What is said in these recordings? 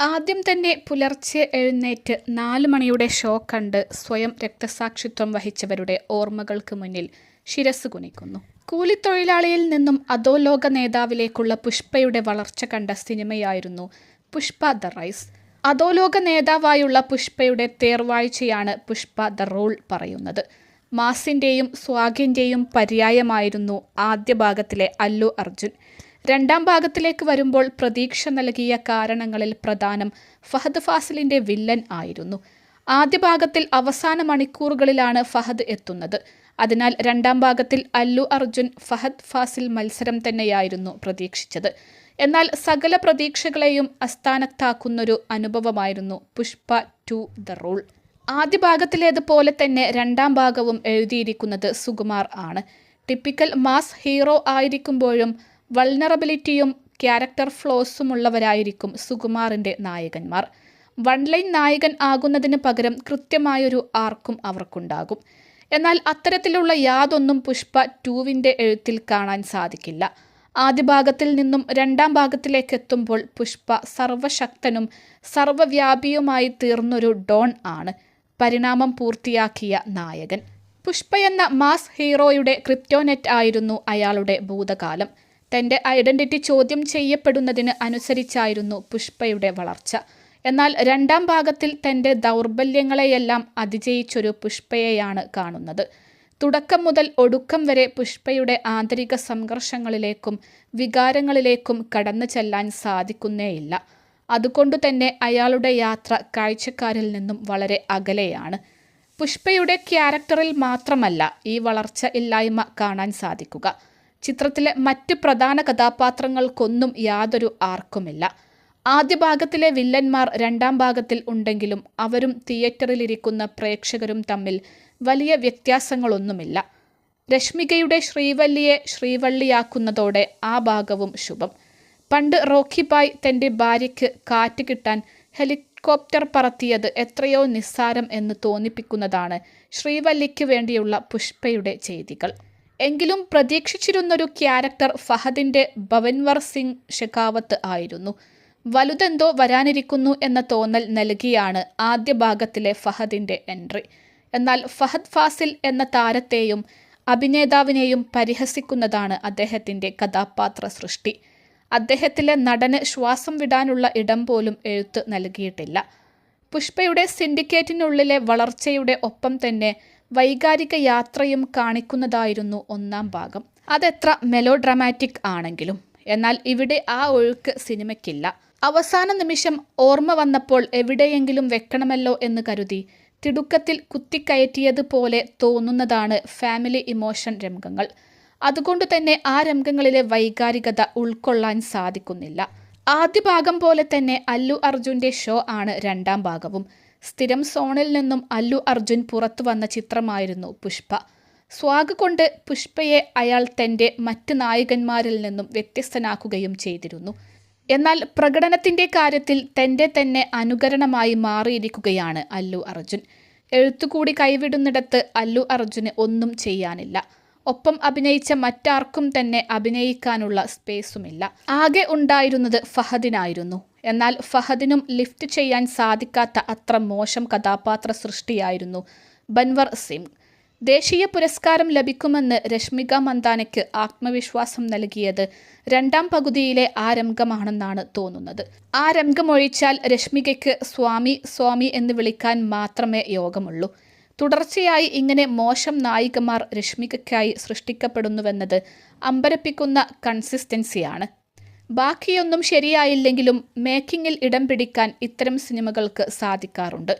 ആദ്യം തന്നെ പുലർച്ചെ എഴുന്നേറ്റ് നാല് മണിയുടെ ഷോ കണ്ട് സ്വയം രക്തസാക്ഷിത്വം വഹിച്ചവരുടെ ഓർമ്മകൾക്ക് മുന്നിൽ ശിരസ് കുനിക്കുന്നു. കൂലിത്തൊഴിലാളിയിൽ നിന്നും അധോലോക നേതാവിലേക്കുള്ള പുഷ്പയുടെ വളർച്ച കണ്ട സിനിമയായിരുന്നു പുഷ്പ ദ റൈസ്. അധോലോക നേതാവായുള്ള പുഷ്പയുടെ തേർവാഴ്ചയാണ് പുഷ്പ ദ റോൾ പറയുന്നത്. മാസിന്റെയും സ്വാഗിന്റെയും പര്യായമായിരുന്നു ആദ്യ ഭാഗത്തിലെ അല്ലു അർജുൻ. രണ്ടാം ഭാഗത്തിലേക്ക് വരുമ്പോൾ പ്രതീക്ഷ നൽകിയ കാരണങ്ങളിൽ പ്രധാനം ഫഹദ് ഫാസിലിന്റെ വില്ലൻ ആയിരുന്നു. ആദ്യ ഭാഗത്തിൽ അവസാന മണിക്കൂറുകളിലാണ് ഫഹദ് എത്തുന്നത്. അതിനാൽ രണ്ടാം ഭാഗത്തിൽ അല്ലു അർജുൻ ഫഹദ് ഫാസിൽ മത്സരം തന്നെയായിരുന്നു പ്രതീക്ഷിച്ചത്. എന്നാൽ സകല പ്രതീക്ഷകളെയും അസ്ഥാനത്താക്കുന്നൊരു അനുഭവമായിരുന്നു പുഷ്പ ടു ദ റൂൾ. ആദ്യ ഭാഗത്തിലേതുപോലെ തന്നെ രണ്ടാം ഭാഗവും എഴുതിയിരിക്കുന്നത് സുകുമാർ ആണ്. ടിപ്പിക്കൽ മാസ് ഹീറോ ആയിരിക്കുമ്പോഴും വൾനറബിലിറ്റിയും ക്യാരക്ടർ ഫ്ലോസുമുള്ളവരായിരിക്കും സുകുമാറിന്റെ നായകന്മാർ. വൺലൈൻ നായകൻ ആകുന്നതിന് പകരം കൃത്യമായൊരു ആർക്കും അവർക്കുണ്ടാകും. എന്നാൽ അത്തരത്തിലുള്ള യാതൊന്നും പുഷ്പ ടൂവിന്റെ എഴുത്തിൽ കാണാൻ സാധിക്കില്ല. ആദ്യ ഭാഗത്തിൽ നിന്നും രണ്ടാം ഭാഗത്തിലേക്ക് എത്തുമ്പോൾ പുഷ്പ സർവശക്തനും സർവവ്യാപിയുമായി തീർന്നൊരു ഡോൺ ആണ്. പരിണാമം പൂർത്തിയാക്കിയ നായകൻ. പുഷ്പ എന്ന മാസ് ഹീറോയുടെ ക്രിപ്റ്റോനെറ്റ് ആയിരുന്നു അയാളുടെ ഭൂതകാലം. തന്റെ ഐഡന്റിറ്റി ചോദ്യം ചെയ്യപ്പെടുന്നതിന് അനുസരിച്ചായിരുന്നു പുഷ്പയുടെ വളർച്ച. എന്നാൽ രണ്ടാം ഭാഗത്തിൽ തന്റെ ദൗർബല്യങ്ങളെയെല്ലാം അതിജയിച്ചൊരു പുഷ്പയെയാണ് കാണുന്നത്. തുടക്കം മുതൽ ഒടുക്കം വരെ പുഷ്പയുടെ ആന്തരിക സംഘർഷങ്ങളിലേക്കും വികാരങ്ങളിലേക്കും കടന്നു ചെല്ലാൻ സാധിക്കുന്നേയില്ല. അതുകൊണ്ടു തന്നെ അയാളുടെ യാത്ര കാഴ്ചക്കാരിൽ നിന്നും വളരെ അകലെയാണ്. പുഷ്പയുടെ ക്യാരക്ടറിൽ മാത്രമല്ല ഈ വളർച്ച ഇല്ലായ്മ കാണാൻ സാധിക്കുക. ചിത്രത്തിലെ മറ്റ് പ്രധാന കഥാപാത്രങ്ങൾക്കൊന്നും യാതൊരു ആർക്കുമില്ല. ആദ്യ ഭാഗത്തിലെ വില്ലന്മാർ രണ്ടാം ഭാഗത്തിൽ ഉണ്ടെങ്കിലും അവരും തിയേറ്ററിലിരിക്കുന്ന പ്രേക്ഷകരും തമ്മിൽ വലിയ വ്യത്യാസങ്ങളൊന്നുമില്ല. രശ്മികയുടെ ശ്രീവല്ലിയെ ശ്രീവള്ളിയാക്കുന്നതോടെ ആ ഭാഗവും ശുഭം. പണ്ട് റോക്കി ബായ് തന്റെ ഭാര്യയ്ക്ക് കാറ്റ് കിട്ടാൻ ഹെലികോപ്റ്റർ പറത്തിയത് എത്രയോ നിസ്സാരം എന്ന് തോന്നിപ്പിക്കുന്നതാണ് ശ്രീവല്ലിക്ക് വേണ്ടിയുള്ള പുഷ്പയുടെ ചെയ്തികൾ. എങ്കിലും പ്രതീക്ഷിച്ചിരുന്നൊരു ക്യാരക്ടർ ഫഹദിന്റെ ഭവൻവർ സിംഗ് ഷെഖാവത്ത് ആയിരുന്നു. വലുതെന്തോ വരാനിരിക്കുന്നു എന്ന തോന്നൽ നൽകിയാണ് ആദ്യ ഭാഗത്തിലെ ഫഹദിന്റെ എൻട്രി. എന്നാൽ ഫഹദ് ഫാസിൽ എന്ന താരത്തെയും അഭിനേതാവിനെയും പരിഹസിക്കുന്നതാണ് അദ്ദേഹത്തിന്റെ കഥാപാത്ര സൃഷ്ടി. അദ്ദേഹത്തിലെ നടന് ശ്വാസം വിടാനുള്ള ഇടം പോലും എഴുത്ത് നൽകിയിട്ടില്ല. പുഷ്പയുടെ സിൻഡിക്കേറ്റിനുള്ളിലെ വളർച്ചയുടെ ഒപ്പം തന്നെ വൈകാരിക യാത്രയും കാണിക്കുന്നതായിരുന്നു ഒന്നാം ഭാഗം. അതെത്ര മെലോ ഡ്രാമാറ്റിക് ആണെങ്കിലും. എന്നാൽ ഇവിടെ ആ ഒഴുക്ക് സിനിമയ്ക്കില്ല. അവസാന നിമിഷം ഓർമ്മ വന്നപ്പോൾ എവിടെയെങ്കിലും വെക്കണമല്ലോ എന്ന് കരുതി തിടുക്കത്തിൽ കുത്തിക്കയറ്റിയതുപോലെ തോന്നുന്നതാണ് ഫാമിലി ഇമോഷൻ രംഗങ്ങൾ. അതുകൊണ്ട് തന്നെ ആ രംഗങ്ങളിലെ വൈകാരികത ഉൾക്കൊള്ളാൻ സാധിക്കുന്നില്ല. ആദ്യ ഭാഗം പോലെ തന്നെ അല്ലു അർജുന്റെ ഷോ ആണ് രണ്ടാം ഭാഗവും. സ്ഥിരം സോണിൽ നിന്നും അല്ലു അർജുൻ പുറത്തു വന്ന ചിത്രമായിരുന്നു പുഷ്പ. സ്വാഗ് കൊണ്ട് പുഷ്പയെ അയാൾ തന്റെ മറ്റ് നായകന്മാരിൽ നിന്നും വ്യത്യസ്തനാക്കുകയും ചെയ്തിരുന്നു. എന്നാൽ പ്രകടനത്തിന്റെ കാര്യത്തിൽ തന്റെ തന്നെ അനുകരണമായി മാറിയിരിക്കുകയാണ് അല്ലു അർജുൻ. എഴുത്തുകൂടി കൈവിടുന്നിടത്ത് അല്ലു അർജുന് ഒന്നും ചെയ്യാനില്ല. ഒപ്പം അഭിനയിച്ച മറ്റാർക്കും തന്നെ അഭിനയിക്കാനുള്ള സ്പേസുമില്ല. ആകെ ഉണ്ടായിരുന്നത് ഫഹദിനായിരുന്നു. എന്നാൽ ഫഹദിനും ലിഫ്റ്റ് ചെയ്യാൻ സാധിക്കാത്ത അത്ര മോശം കഥാപാത്ര സൃഷ്ടിയായിരുന്നു ബൻവർ സിംഗ്. ദേശീയ പുരസ്കാരം ലഭിക്കുമെന്ന് രശ്മിക മന്ദാനയ്ക്ക് ആത്മവിശ്വാസം നൽകിയത് രണ്ടാം പകുതിയിലെ ആ രംഗമാണെന്നാണ് തോന്നുന്നത്. ആ രംഗമൊഴിച്ചാൽ രശ്മികയ്ക്ക് സ്വാമി സ്വാമി എന്ന് വിളിക്കാൻ മാത്രമേ യോഗമുള്ളൂ. തുടർച്ചയായി ഇങ്ങനെ മോശം നായികമാർ രശ്മികയ്ക്കായി സൃഷ്ടിക്കപ്പെടുന്നുവെന്നത് അമ്പരപ്പിക്കുന്ന കൺസിസ്റ്റൻസിയാണ്. ബാക്കിയൊന്നും ശരിയായില്ലെങ്കിലും മേക്കിങ്ങിൽ ഇടം പിടിക്കാൻ ഇത്തരം സിനിമകൾക്ക് സാധിക്കാറുണ്ട്.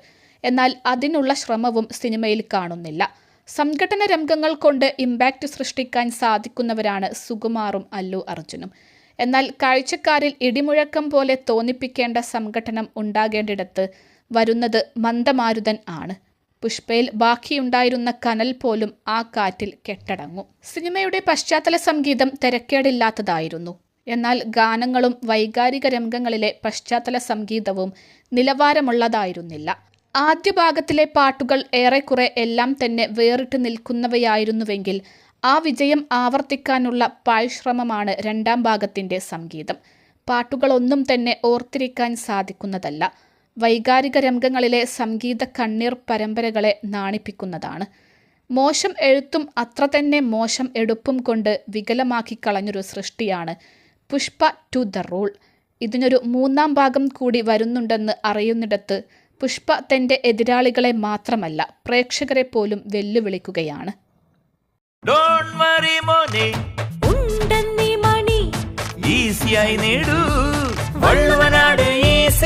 എന്നാൽ അതിനുള്ള ശ്രമവും സിനിമയിൽ കാണുന്നില്ല. സംഘടന രംഗങ്ങൾ കൊണ്ട് ഇമ്പാക്റ്റ് സൃഷ്ടിക്കാൻ സാധിക്കുന്നവരാണ് സുകുമാറും അല്ലു അർജുനും. എന്നാൽ കാഴ്ചക്കാരിൽ ഇടിമുഴക്കം പോലെ തോന്നിപ്പിക്കേണ്ട സംഘടനം ഉണ്ടാകേണ്ടിടത്ത് വരുന്നത് മന്ദമാരുതൻ ആണ്. പുഷ്പയിൽ ബാക്കിയുണ്ടായിരുന്ന കനൽ പോലും ആ കാറ്റിൽ കെട്ടടങ്ങും. സിനിമയുടെ പശ്ചാത്തല സംഗീതം തിരക്കേടില്ലാത്തതായിരുന്നു. എന്നാൽ ഗാനങ്ങളും വൈകാരിക രംഗങ്ങളിലെ പശ്ചാത്തല സംഗീതവും നിലവാരമുള്ളതായിരുന്നില്ല. ആദ്യ ഭാഗത്തിലെ പാട്ടുകൾ ഏറെക്കുറെ എല്ലാം തന്നെ വേറിട്ട് നിൽക്കുന്നവയായിരുന്നുവെങ്കിൽ ആ വിജയം ആവർത്തിക്കാനുള്ള പാഴ്ശ്രമമാണ് രണ്ടാം ഭാഗത്തിന്റെ സംഗീതം. പാട്ടുകളൊന്നും തന്നെ ഓർത്തിരിക്കാൻ സാധിക്കുന്നതല്ല. വൈകാരിക രംഗങ്ങളിലെ സംഗീത കണ്ണീർ പരമ്പരകളെ നാണിപ്പിക്കുന്നതാണ്. മോശം എഴുത്തും അത്ര തന്നെ മോശം എടുപ്പും കൊണ്ട് വികലമാക്കി കളഞ്ഞൊരു സൃഷ്ടിയാണ് പുഷ്പ ടു ദ റൂൾ. ഇതിനൊരു മൂന്നാം ഭാഗം കൂടി വരുന്നുണ്ടെന്ന് അറിയുന്നിടത്ത് പുഷ്പ തന്റെ എതിരാളികളെ മാത്രമല്ല പ്രേക്ഷകരെ പോലും വെല്ലുവിളിക്കുകയാണ്. ഡോൺ വറി മോനെ. ഉണ്ടെന്നീ മണി. ഈസിയായി നേടൂ. വള്ളുവനാട് ഈസി